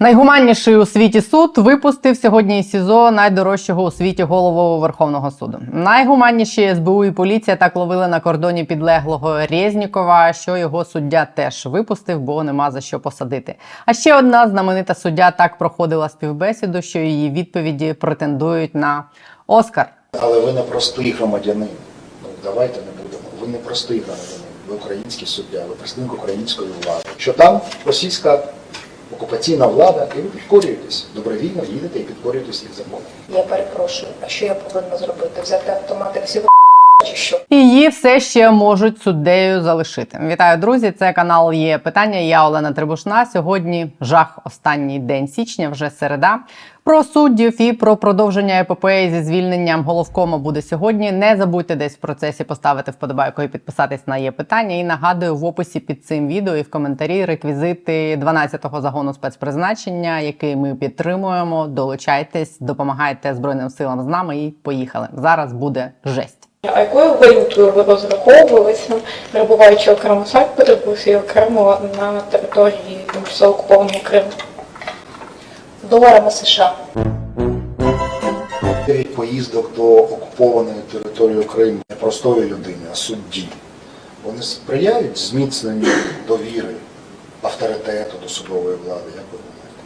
Найгуманніший у світі суд випустив сьогодні із СІЗО найдорожчого у світі голову Верховного суду. Найгуманніші СБУ і поліція так ловили на кордоні підлеглого Резнікова, що його суддя теж випустив, бо нема за що посадити. А ще одна знаменита суддя так проходила співбесіду, що її відповіді претендують на Оскар. Але ви не простий громадянин. Ну давайте не будемо. Ви не простий громадянин. Ви український суддя, ви представник української влади. Що там російська окупаційна влада, і ви підкорюєтесь. Добровільно їдете і підкорюєтесь їх законом. Я перепрошую, а що я повинна зробити? Взяти автомати всі Її все ще можуть суддею залишити. Вітаю, друзі! Це канал є питання. Я Олена Трибушна. Сьогодні жах останній день січня, вже середа. Про суддів і про продовження епопеї зі звільненням головкома буде сьогодні. Не забудьте десь в процесі поставити вподобайку і підписатись на є питання. І нагадую в описі під цим відео і в коментарі реквізити 12-го загону спецпризначення, який ми підтримуємо. Долучайтесь, допомагайте збройним силам з нами і поїхали. Зараз буде жесть. А якою валютою ви розраховувалися, перебуваючи окремо в Санкт-Петербурзі і окремо на території тимчасово окупованого Криму? Доларами США. Дев'ять поїздок до окупованої території України не простої людини, а судді. Вони сприяють зміцненню довіри, авторитету до судової влади, як ви думаєте?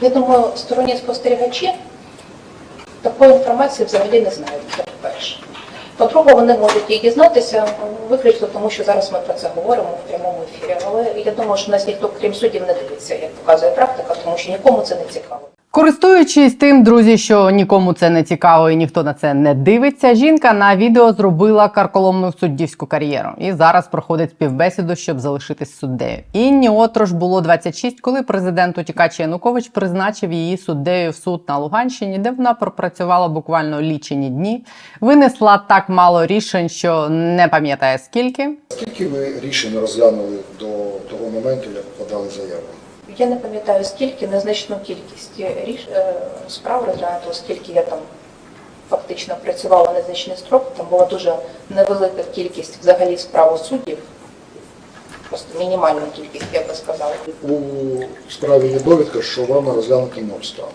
Я думаю, сторонні спостерігачі такої інформації взагалі не знають. Це по-перше. По-друге, вони можуть її дізнатися виключно тому, що зараз ми про це говоримо в прямому ефірі. Але я думаю, що нас ніхто, крім суддів, не дивиться, як показує практика, тому що нікому це не цікаво. Користуючись тим, друзі, що нікому це не цікаво і ніхто на це не дивиться, жінка на відео зробила карколомну суддівську кар'єру і зараз проходить співбесіду, щоб залишитись суддею. Інні Отрош було 26, коли президент утікач Янукович призначив її суддею в суд на Луганщині, де вона пропрацювала буквально лічені дні, винесла так мало рішень, що не пам'ятає скільки. Скільки ви рішень розглянули до того моменту, як подали заяву? Я не пам'ятаю скільки, незначну кількість ріш... е, справ розглянуто, оскільки я там фактично працювала незначний строк, там була дуже невелика кількість взагалі справ у суддів, просто мінімальна кількість, я би сказала. У справі є довідка, що вам розглянути ноль справ.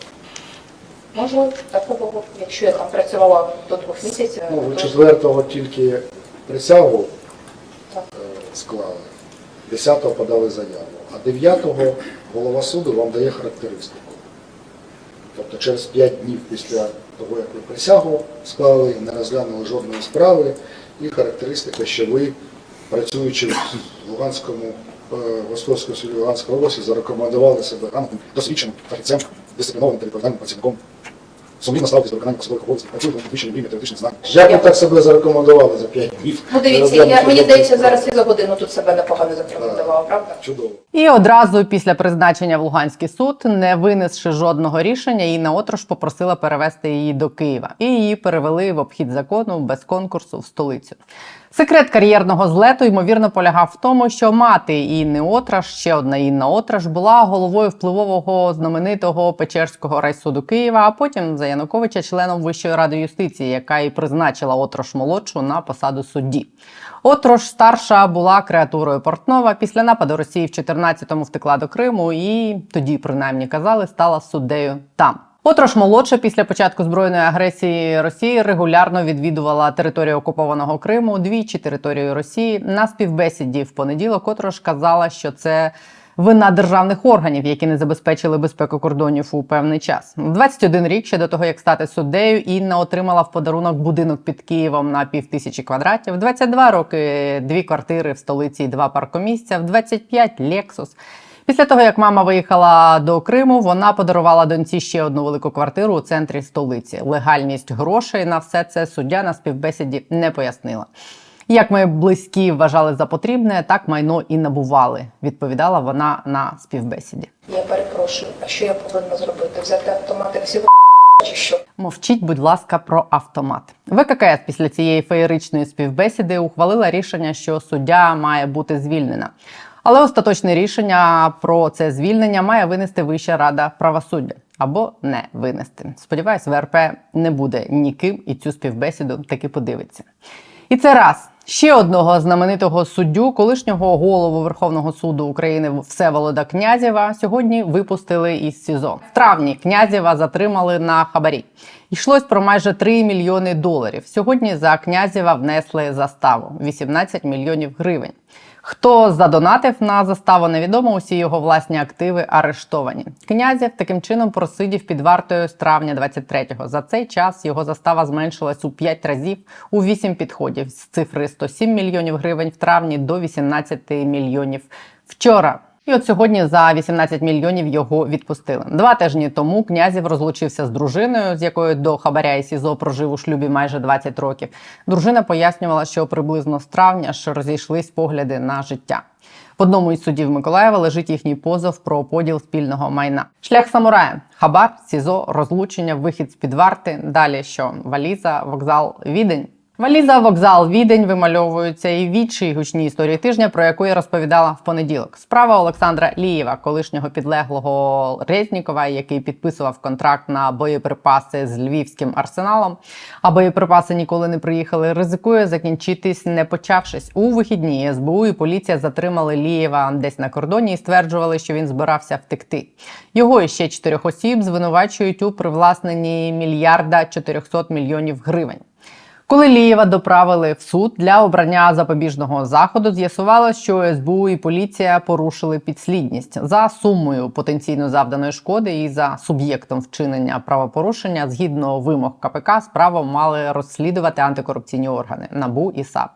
Можливо, так було. Якщо я там працювала до двох місяців, Ну, ви то четвертого тільки присягу Так. е, склали, десятого подали заяву, а дев'ятого голова суду вам дає характеристику. Тобто через 5 днів після того, як ви присягу склали, не розглянули жодної справи, і характеристика, що ви, працюючи в Луганському, е, Московському суді Луганської області, зарекомендували себе досвідченим фахівцем, дисциплінованим та працівником сумлінно ставитись до виконання посадових обов'язків, працюєте на підвищенні рівня теоретичних знань. Як ви так себе зарекомендували за 5 днів? Ну дивіться, я, мені здається, зараз і за годину тут себе непогано зарекомендувала, правда? Чудово. І одразу після призначення в Луганський суд, не винесши жодного рішення, Інна Отрош попросила перевести її до Києва. І її перевели в обхід закону без конкурсу в столицю. Секрет кар'єрного злету ймовірно полягав в тому, що мати Інни Отраш, ще одна Інна Отраш, була головою впливового знаменитого Печерського райсуду Києва, а потім за Януковича членом Вищої ради юстиції, яка і призначила Отрош молодшу на посаду судді. Отрош старша була креатурою Портнова. Після нападу Росії в 14-му втекла до Криму і тоді, принаймні казали, стала суддею там. Отрош молодша після початку збройної агресії Росії регулярно відвідувала територію окупованого Криму, двічі територію Росії. На співбесіді в понеділок Отрош казала, що це вина державних органів, які не забезпечили безпеку кордонів у певний час. В 21 рік ще до того, як стати суддею, Інна отримала в подарунок будинок під Києвом на півтисячі квадратів. В 22 роки дві квартири в столиці і два паркомісця. В 25 – Лексус. Після того, як мама виїхала до Криму, вона подарувала доньці ще одну велику квартиру у центрі столиці. Легальність грошей на все це суддя на співбесіді не пояснила. Як ми близькі вважали за потрібне, так майно і набували, відповідала вона на співбесіді. Я перепрошую, а що я повинна зробити? Взяти автомати всі чи що? Мовчіть, будь ласка, про автомат. ВККС після цієї феєричної співбесіди ухвалила рішення, що суддя має бути звільнена. Але остаточне рішення про це звільнення має винести Вища рада правосуддя або не винести. Сподіваюсь, ВРП не буде ніким і цю співбесіду таки подивиться. І це раз. Ще одного знаменитого суддю, колишнього голову Верховного суду України Всеволода Князєва, сьогодні випустили із СІЗО. В травні Князєва затримали на хабарі. Йшлось про майже 3 мільйони доларів. Сьогодні за Князєва внесли заставу 18 мільйонів гривень. Хто задонатив на заставу, невідомо. Усі його власні активи арештовані. Князєв таким чином просидів під вартою з травня 23-го. За цей час його застава зменшилась у 5 разів у 8 підходів з цифри 107 мільйонів гривень в травні до 18 мільйонів вчора. І от сьогодні за 18 мільйонів його відпустили. Два тижні тому князів розлучився з дружиною, з якою до хабаря і СІЗО прожив у шлюбі майже 20 років. Дружина пояснювала, що приблизно з травня що розійшлись погляди на життя. В одному із судів Миколаєва лежить їхній позов про поділ спільного майна. Шлях самурая, хабар, СІЗО, розлучення, вихід з під варти. Далі що валіза, вокзал, відень. Валіза, вокзал, відень вимальовуються і в іншій гучній історії тижня, про яку я розповідала в понеділок. Справа Олександра Лієва, колишнього підлеглого Резнікова, який підписував контракт на боєприпаси з львівським арсеналом. А боєприпаси ніколи не приїхали. Ризикує закінчитись, не почавшись. У вихідні СБУ і поліція затримали Лієва десь на кордоні і стверджували, що він збирався втекти. Його і ще чотирьох осіб звинувачують у привласненні мільярда 400 мільйонів гривень. Коли Лієва доправили в суд для обрання запобіжного заходу, з'ясувалося, що СБУ і поліція порушили підслідність за сумою потенційно завданої шкоди і за суб'єктом вчинення правопорушення згідно вимог КПК справу мали розслідувати антикорупційні органи НАБУ і САП.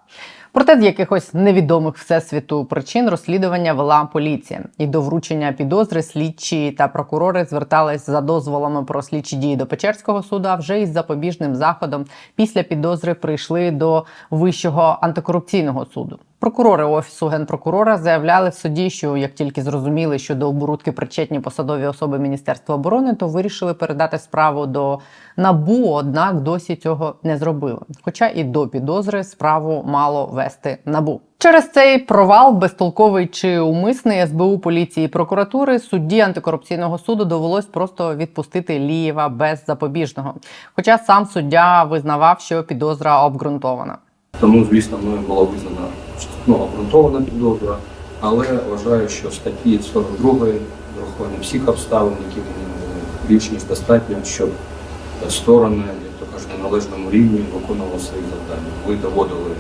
Проте з якихось невідомих всесвіту причин розслідування вела поліція, і до вручення підозри слідчі та прокурори звертались за дозволами про слідчі дії до Печерського суду. А вже із запобіжним заходом після підозри прийшли до Вищого антикорупційного суду. Прокурори офісу генпрокурора заявляли в суді, що як тільки зрозуміли, що до оборудки причетні посадові особи Міністерства оборони, то вирішили передати справу до набу. Однак досі цього не зробили. Хоча і до підозри справу мало вести набу. Через цей провал, безтолковий чи умисний СБУ поліції і прокуратури, судді антикорупційного суду довелось просто відпустити Лієва без запобіжного. Хоча сам суддя визнавав, що підозра обґрунтована. Тому, звісно, мною була визнана ну, обґрунтована підозра, але вважаю, що статті 42 враховані всіх обставин, які вони більш ніж достатньо, щоб сторони, як то кажуть, на належному рівні виконували свої завдання. Ви доводили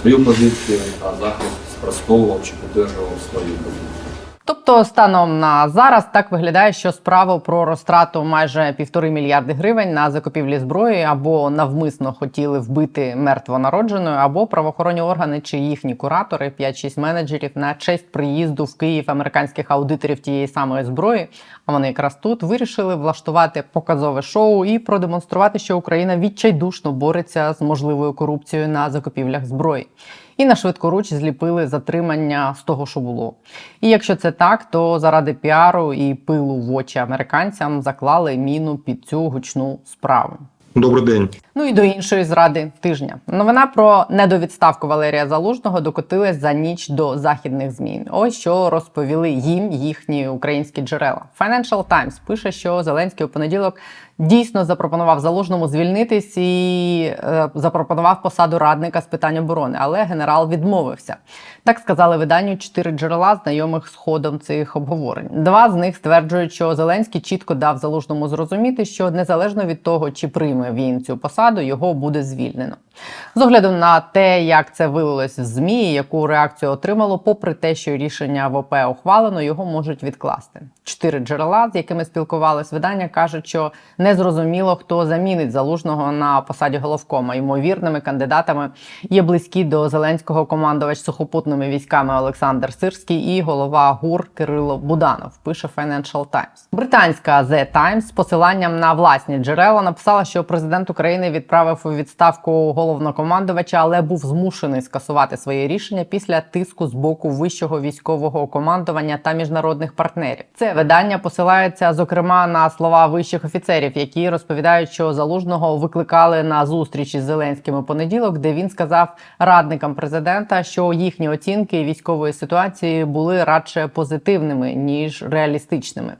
свою позицію, а захист спростовував чи підтримував свою позицію. Тобто, станом на зараз так виглядає, що справу про розтрату майже півтори мільярди гривень на закупівлі зброї або навмисно хотіли вбити мертвонародженою, або правоохоронні органи чи їхні куратори, 5-6 менеджерів на честь приїзду в Київ американських аудиторів тієї самої зброї. А вони якраз тут вирішили влаштувати показове шоу і продемонструвати, що Україна відчайдушно бореться з можливою корупцією на закупівлях зброї і на швидкоруч зліпили затримання з того, що було. І якщо це так, то заради піару і пилу в очі американцям заклали міну під цю гучну справу. Добрий день. Ну і до іншої зради тижня. Новина про недовідставку Валерія Залужного докотилась за ніч до західних змін. Ось що розповіли їм їхні українські джерела. Financial Times пише, що Зеленський у понеділок дійсно запропонував заложному звільнитись і е, запропонував посаду радника з питань оборони, але генерал відмовився. Так сказали виданню чотири джерела, знайомих з ходом цих обговорень. Два з них стверджують, що Зеленський чітко дав заложному зрозуміти, що незалежно від того, чи прийме він цю посаду, його буде звільнено. З огляду на те, як це вилилось в змі, яку реакцію отримало, попри те, що рішення ВП ухвалено, його можуть відкласти. Чотири джерела, з якими спілкувалось видання, кажуть, що не зрозуміло, хто замінить залужного на посаді головкома. Ймовірними кандидатами є близькі до Зеленського командувач сухопутними військами Олександр Сирський і голова ГУР Кирило Буданов. Пише Financial Times. Британська The Times з посиланням на власні джерела написала, що президент України відправив у відставку головнокомандувача, але був змушений скасувати своє рішення після тиску з боку вищого військового командування та міжнародних партнерів. Це видання посилається зокрема на слова вищих офіцерів, які розповідають, що залужного викликали на зустріч із Зеленським у понеділок, де він сказав радникам президента, що їхні оцінки військової ситуації були радше позитивними ніж реалістичними.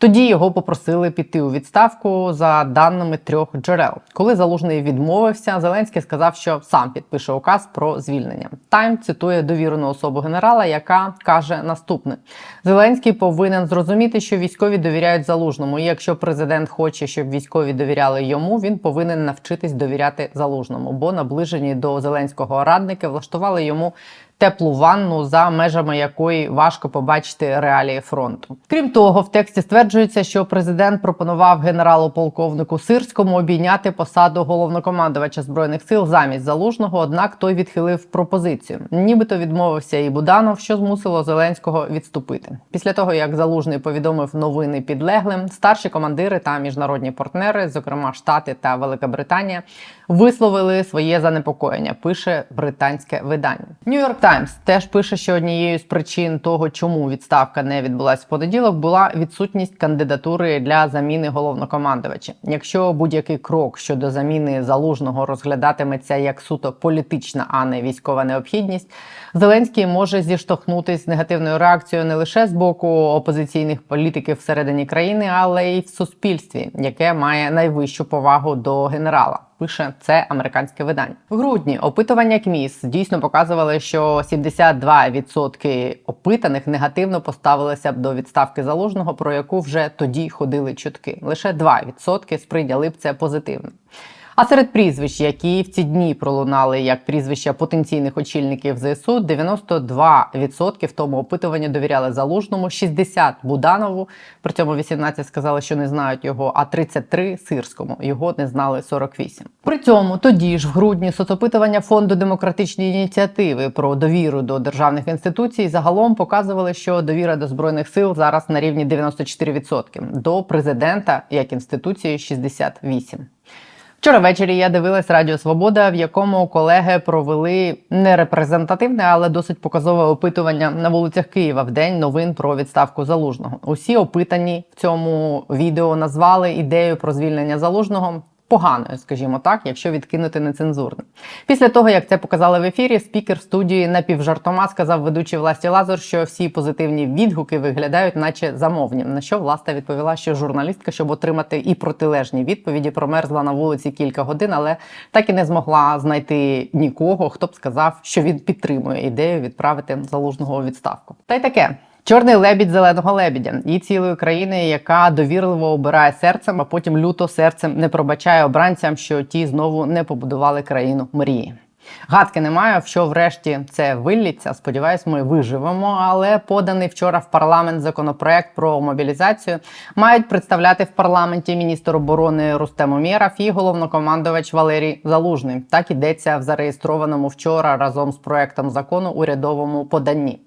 Тоді його попросили піти у відставку за даними трьох джерел. Коли залужний відмовився, Зеленський сказав, що сам підпише указ про звільнення. Тайм цитує довірену особу генерала, яка каже наступне: Зеленський повинен зрозуміти, що військові довіряють залужному. І якщо президент хоче, щоб військові довіряли йому, він повинен навчитись довіряти залужному, бо наближені до зеленського радники влаштували йому теплу ванну, за межами якої важко побачити реалії фронту. Крім того, в тексті стверджується, що президент пропонував генералу-полковнику Сирському обійняти посаду головнокомандувача збройних сил замість залужного. Однак той відхилив пропозицію. Нібито відмовився і Буданов, що змусило Зеленського відступити. Після того як залужний повідомив новини підлеглим, старші командири та міжнародні партнери, зокрема Штати та Велика Британія, висловили своє занепокоєння. Пише британське видання. Нью-Йорк Таймс теж пише, що однією з причин того, чому відставка не відбулась в понеділок, була відсутність кандидатури для заміни головнокомандувача. Якщо будь-який крок щодо заміни залужного розглядатиметься як суто політична, а не військова необхідність, Зеленський може зіштовхнутись з негативною реакцією не лише з боку опозиційних політиків всередині країни, але й в суспільстві, яке має найвищу повагу до генерала. Пише це американське видання в грудні. Опитування КМІС дійсно показували, що 72% опитаних негативно поставилися б до відставки залужного, про яку вже тоді ходили чутки. Лише 2% сприйняли б це позитивно. А серед прізвищ, які в ці дні пролунали як прізвища потенційних очільників ЗСУ, 92% в тому опитуванні довіряли залужному, 60% Буданову. При цьому 18 сказали, що не знають його, а 33 сирському. Його не знали 48. При цьому тоді ж в грудні соцопитування фонду демократичні ініціативи про довіру до державних інституцій загалом показували, що довіра до збройних сил зараз на рівні 94%, до президента як інституції 68%. Вчора ввечері я дивилась Радіо Свобода, в якому колеги провели не репрезентативне, але досить показове опитування на вулицях Києва в день новин про відставку залужного. Усі опитані в цьому відео назвали ідею про звільнення залужного. Поганою, скажімо так, якщо відкинути нецензурне. Після того, як це показали в ефірі, спікер студії напівжартома сказав ведучий Власті Лазар, що всі позитивні відгуки виглядають, наче замовні. На що Власта відповіла, що журналістка, щоб отримати і протилежні відповіді, промерзла на вулиці кілька годин, але так і не змогла знайти нікого, хто б сказав, що він підтримує ідею відправити залужного у відставку. Та й таке. Чорний лебідь зеленого лебідя і цілої країни, яка довірливо обирає серцем, а потім люто серцем не пробачає обранцям, що ті знову не побудували країну мрії. Гадки немає, в що врешті це вилліться. Сподіваюсь, ми виживемо. Але поданий вчора в парламент законопроект про мобілізацію мають представляти в парламенті міністр оборони Рустем Умєров і головнокомандувач Валерій Залужний. Так ідеться в зареєстрованому вчора разом з проектом закону урядовому поданні.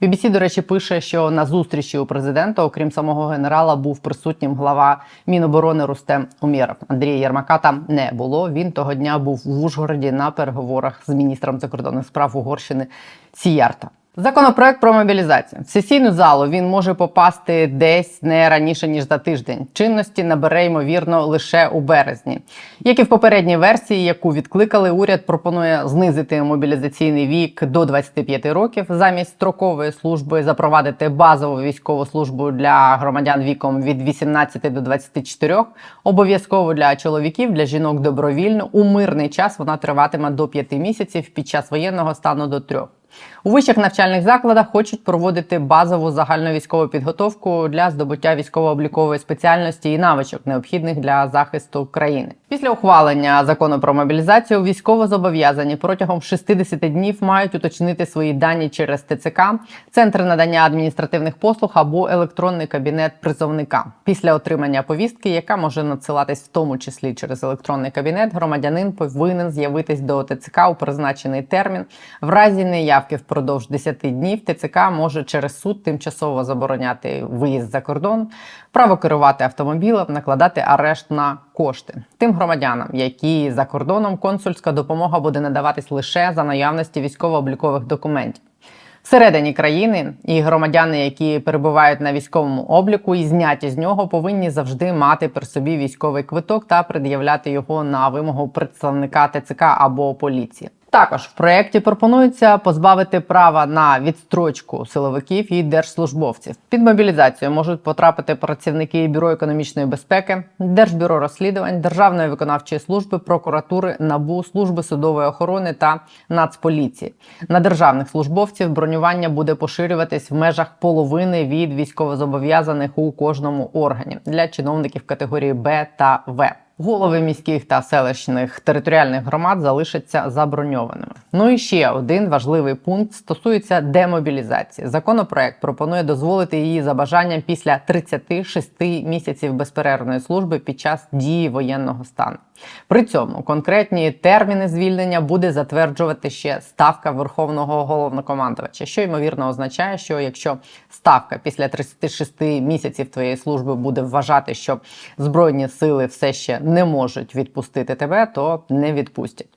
BBC, до речі, пише, що на зустрічі у президента, окрім самого генерала, був присутнім глава Міноборони Рустем Умєров. Андрія Єрмака там не було. Він того дня був в Ужгороді на переговорах з міністром закордонних справ Угорщини Сіярта. Законопроект про мобілізацію в сесійну залу він може попасти десь не раніше ніж за тиждень. Чинності набере ймовірно лише у березні. Як і в попередній версії, яку відкликали, уряд пропонує знизити мобілізаційний вік до 25 років замість строкової служби, запровадити базову військову службу для громадян віком від 18 до 24, обов'язково для чоловіків, для жінок добровільно. У мирний час вона триватиме до 5 місяців, під час воєнного стану до 3. У вищих навчальних закладах хочуть проводити базову загальновійськову підготовку для здобуття військово-облікової спеціальності і навичок, необхідних для захисту країни. Після ухвалення закону про мобілізацію військовозобов'язані протягом 60 днів мають уточнити свої дані через ТЦК, центри надання адміністративних послуг або електронний кабінет призовника. Після отримання повістки, яка може надсилатись в тому числі через електронний кабінет, громадянин повинен з'явитись до ТЦК у призначений термін. В разі неявки впродовж 10 днів ТЦК може через суд тимчасово забороняти виїзд за кордон, право керувати автомобілем, накладати арешт на кошти тим громадянам, які за кордоном консульська допомога буде надаватись лише за наявності військово-облікових документів. Всередині країни і громадяни, які перебувають на військовому обліку і зняті з нього, повинні завжди мати при собі військовий квиток та пред'являти його на вимогу представника ТЦК або поліції. Також в проєкті пропонується позбавити права на відстрочку силовиків і держслужбовців. Під мобілізацію можуть потрапити працівники бюро економічної безпеки, Держбюро розслідувань, Державної виконавчої служби, прокуратури, НАБУ, служби судової охорони та Нацполіції. На державних службовців бронювання буде поширюватись в межах половини від військовозобов'язаних у кожному органі для чиновників категорії Б та В. Голови міських та селищних територіальних громад залишаться заброньованими. Ну і ще один важливий пункт стосується демобілізації. Законопроект пропонує дозволити її за бажанням після 36 місяців безперервної служби під час дії воєнного стану. При цьому конкретні терміни звільнення буде затверджувати ще ставка верховного головнокомандувача, що ймовірно означає, що якщо ставка після 36 місяців твоєї служби буде вважати, що збройні сили все ще не можуть відпустити тебе, то не відпустять.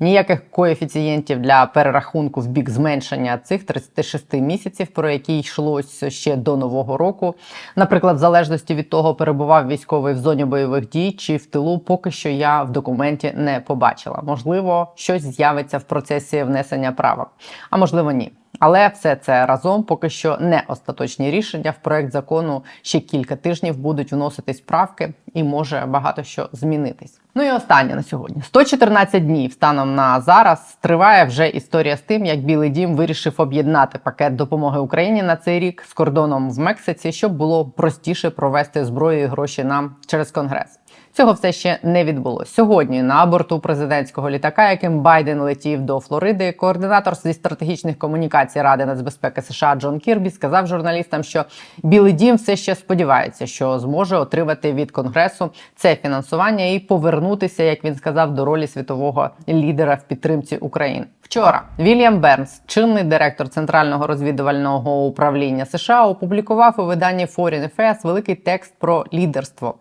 Ніяких коефіцієнтів для перерахунку в бік зменшення цих 36 місяців, про які йшлося ще до нового року. Наприклад, в залежності від того, перебував військовий в зоні бойових дій чи в тилу, поки що я в документі не побачила. Можливо, щось з'явиться в процесі внесення правок, а можливо, ні. Але все це разом поки що не остаточні рішення. В проект закону ще кілька тижнів будуть вноситись правки, і може багато що змінитись. Ну і останнє на сьогодні: 114 днів станом на зараз триває вже історія з тим, як Білий Дім вирішив об'єднати пакет допомоги Україні на цей рік з кордоном в Мексиці, щоб було простіше провести зброю і гроші нам через конгрес. Цього все ще не відбулося. Сьогодні на борту президентського літака, яким Байден летів до Флориди, координатор зі стратегічних комунікацій Ради нацбезпеки США Джон Кірбі сказав журналістам, що Білий Дім все ще сподівається, що зможе отримати від конгресу це фінансування і повернутися, як він сказав, до ролі світового лідера в підтримці України. Вчора Вільям Бернс, чинний директор Центрального розвідувального управління США, опублікував у виданні Foreign Affairs великий текст про лідерство.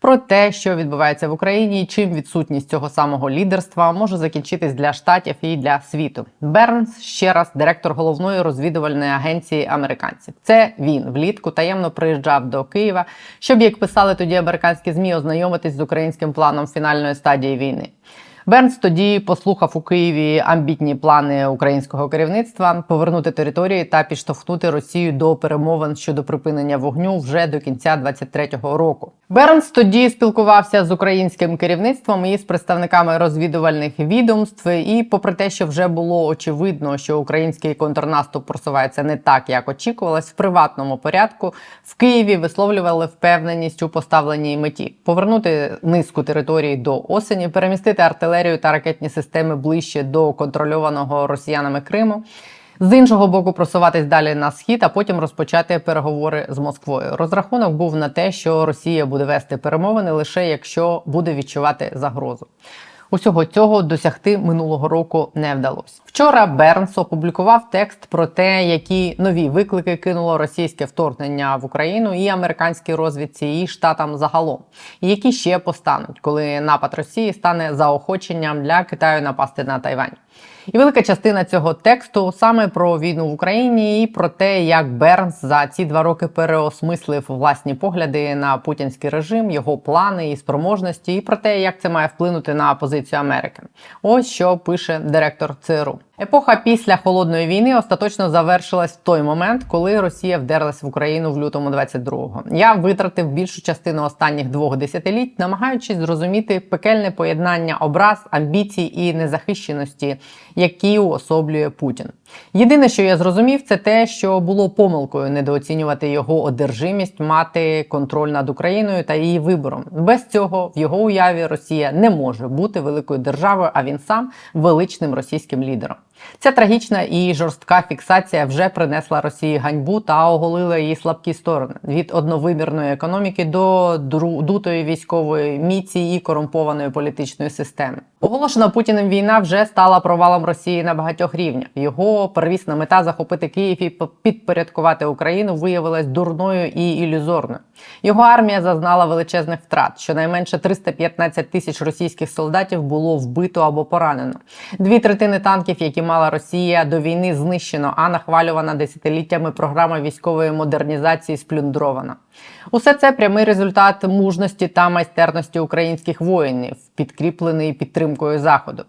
Про те, що відбувається в Україні, і чим відсутність цього самого лідерства може закінчитись для штатів і для світу. Бернс ще раз директор головної розвідувальної агенції американців. Це він влітку таємно приїжджав до Києва, щоб як писали тоді американські змі, ознайомитись з українським планом фінальної стадії війни. Бернс тоді послухав у Києві амбітні плани українського керівництва повернути території та підштовхнути Росію до перемовин щодо припинення вогню вже до кінця 23-го року. Бернс тоді спілкувався з українським керівництвом і з представниками розвідувальних відомств. І, попри те, що вже було очевидно, що український контрнаступ просувається не так, як очікувалось, в приватному порядку в Києві висловлювали впевненість у поставленій меті повернути низку територій до осені, перемістити артилерію та ракетні системи ближче до контрольованого росіянами Криму. З іншого боку, просуватись далі на схід, а потім розпочати переговори з Москвою. Розрахунок був на те, що Росія буде вести перемовини лише якщо буде відчувати загрозу. Усього цього досягти минулого року не вдалося. Вчора Бернс опублікував текст про те, які нові виклики кинуло російське вторгнення в Україну і американській розвідці, і штатам загалом, і які ще постануть, коли напад Росії стане заохоченням для Китаю напасти на Тайвань. І велика частина цього тексту саме про війну в Україні і про те, як Бернс за ці два роки переосмислив власні погляди на путінський режим, його плани і спроможності, і про те, як це має вплинути на позицію Америки. Ось що пише директор ЦРУ. Епоха після холодної війни остаточно завершилась в той момент, коли Росія вдерлась в Україну в лютому 22-го. Я витратив більшу частину останніх двох десятиліть, намагаючись зрозуміти пекельне поєднання образ, амбіцій і незахищеності, які уособлює Путін. Єдине, що я зрозумів, це те, що було помилкою недооцінювати його одержимість мати контроль над Україною та її вибором. Без цього в його уяві Росія не може бути великою державою, а він сам величним російським лідером. Ця трагічна і жорстка фіксація вже принесла Росії ганьбу та оголила її слабкі сторони від одновимірної економіки до дутої військової міці і корумпованої політичної системи. Оголошена Путіним війна вже стала провалом Росії на багатьох рівнях. Його первісна мета захопити Київ і підпорядкувати Україну виявилась дурною і ілюзорною. Його армія зазнала величезних втрат. Щонайменше 315 тисяч російських солдатів було вбито або поранено. Дві третини танків, які мала Росія до війни, знищено, а нахвалювана десятиліттями програма військової модернізації сплюндрована. Усе це прямий результат мужності та майстерності українських воїнів, підкріплений підтримкою заходу.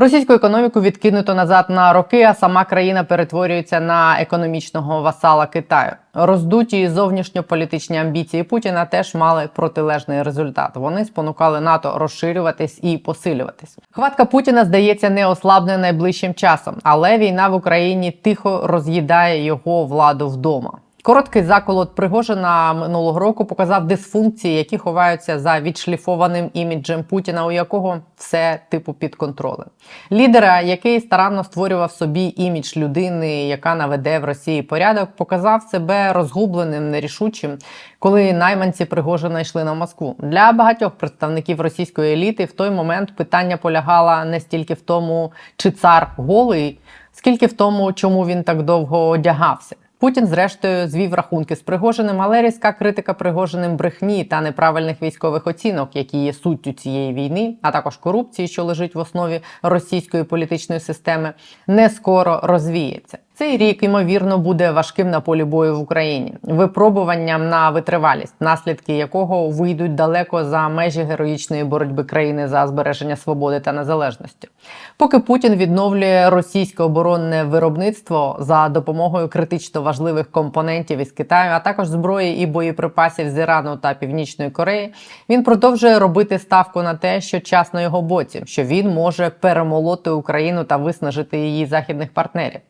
Російську економіку відкинуто назад на роки, а сама країна перетворюється на економічного васала Китаю. Роздуті зовнішньополітичні амбіції Путіна теж мали протилежний результат. Вони спонукали НАТО розширюватись і посилюватись. Хватка Путіна здається не ослабне найближчим часом, але війна в Україні тихо роз'їдає його владу вдома. Короткий заколот Пригожина минулого року показав дисфункції, які ховаються за відшліфованим іміджем Путіна, у якого все типу під контролем. Лідера, який старанно створював собі імідж людини, яка наведе в Росії порядок, показав себе розгубленим, нерішучим, коли найманці Пригожина йшли на Москву. Для багатьох представників російської еліти в той момент питання полягало не стільки в тому, чи цар голий, скільки в тому, чому він так довго одягався. Путін, зрештою, звів рахунки з Пригожиним, але різка критика Пригожиним брехні та неправильних військових оцінок, які є суттю цієї війни, а також корупції, що лежить в основі російської політичної системи, не скоро розвіється. Цей рік, ймовірно, буде важким на полі бою в Україні, випробуванням на витривалість, наслідки якого вийдуть далеко за межі героїчної боротьби країни за збереження свободи та незалежності. Поки Путін відновлює російське оборонне виробництво за допомогою критично важливих компонентів із Китаю, а також зброї і боєприпасів з Ірану та Північної Кореї, він продовжує робити ставку на те, що час на його боці, що він може перемолоти Україну та виснажити її західних партнерів.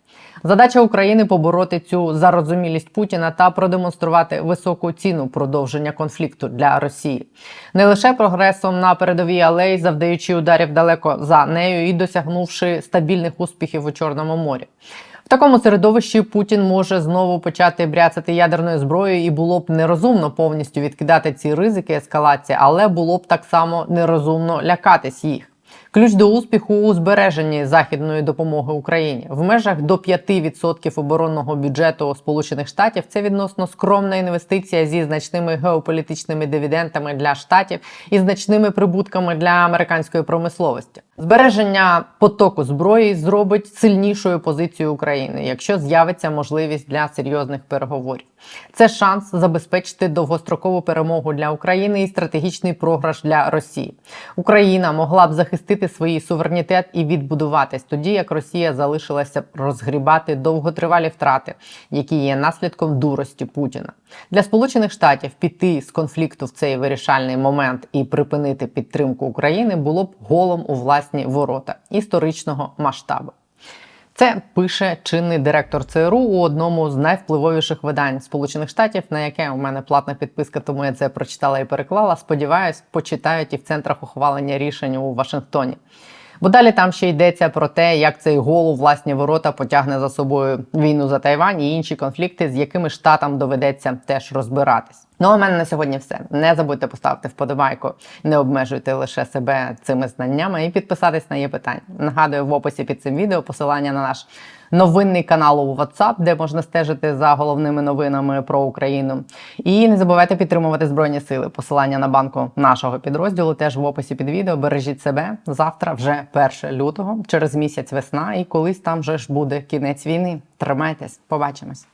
Задача України побороти цю зарозумілість Путіна та продемонструвати високу ціну продовження конфлікту для Росії, не лише прогресом на передовій, але й завдаючи ударів далеко за нею і досягнувши стабільних успіхів у Чорному морі. В такому середовищі Путін може знову почати бряцати ядерною зброєю, і було б нерозумно повністю відкидати ці ризики ескалації, але було б так само нерозумно лякатись їх. Ключ до успіху у збереженні західної допомоги Україні в межах до 5% оборонного бюджету Сполучених Штатів. Це відносно скромна інвестиція зі значними геополітичними дивідендами для штатів і значними прибутками для американської промисловості. Збереження потоку зброї зробить сильнішою позицію України, якщо з'явиться можливість для серйозних переговорів. Це шанс забезпечити довгострокову перемогу для України і стратегічний програш для Росії. Україна могла б захистити свій суверенітет і відбудуватись тоді, як Росія залишилася розгрібати довготривалі втрати, які є наслідком дурості Путіна. Для Сполучених Штатів піти з конфлікту в цей вирішальний момент і припинити підтримку України було б голом у власні ворота історичного масштабу. Це пише чинний директор ЦРУ у одному з найвпливовіших видань Сполучених Штатів, на яке у мене платна підписка, тому я це прочитала і переклала. Сподіваюсь, почитають і в центрах ухвалення рішень у Вашингтоні. Бо далі там ще йдеться про те, як цей гол у власні ворота потягне за собою війну за Тайвань і інші конфлікти, з якими штатам доведеться теж розбиратись. Ну а у мене на сьогодні все. Не забудьте поставити вподобайку, не обмежуйте лише себе цими знаннями і підписатись на є питання. Нагадую в описі під цим відео посилання на наш новинний канал у WhatsApp, де можна стежити за головними новинами про Україну. І не забувайте підтримувати Збройні Сили. Посилання на банку нашого підрозділу теж в описі під відео. Бережіть себе завтра, вже 1 лютого, через місяць весна, і колись там вже ж буде кінець війни. Тримайтесь, побачимось.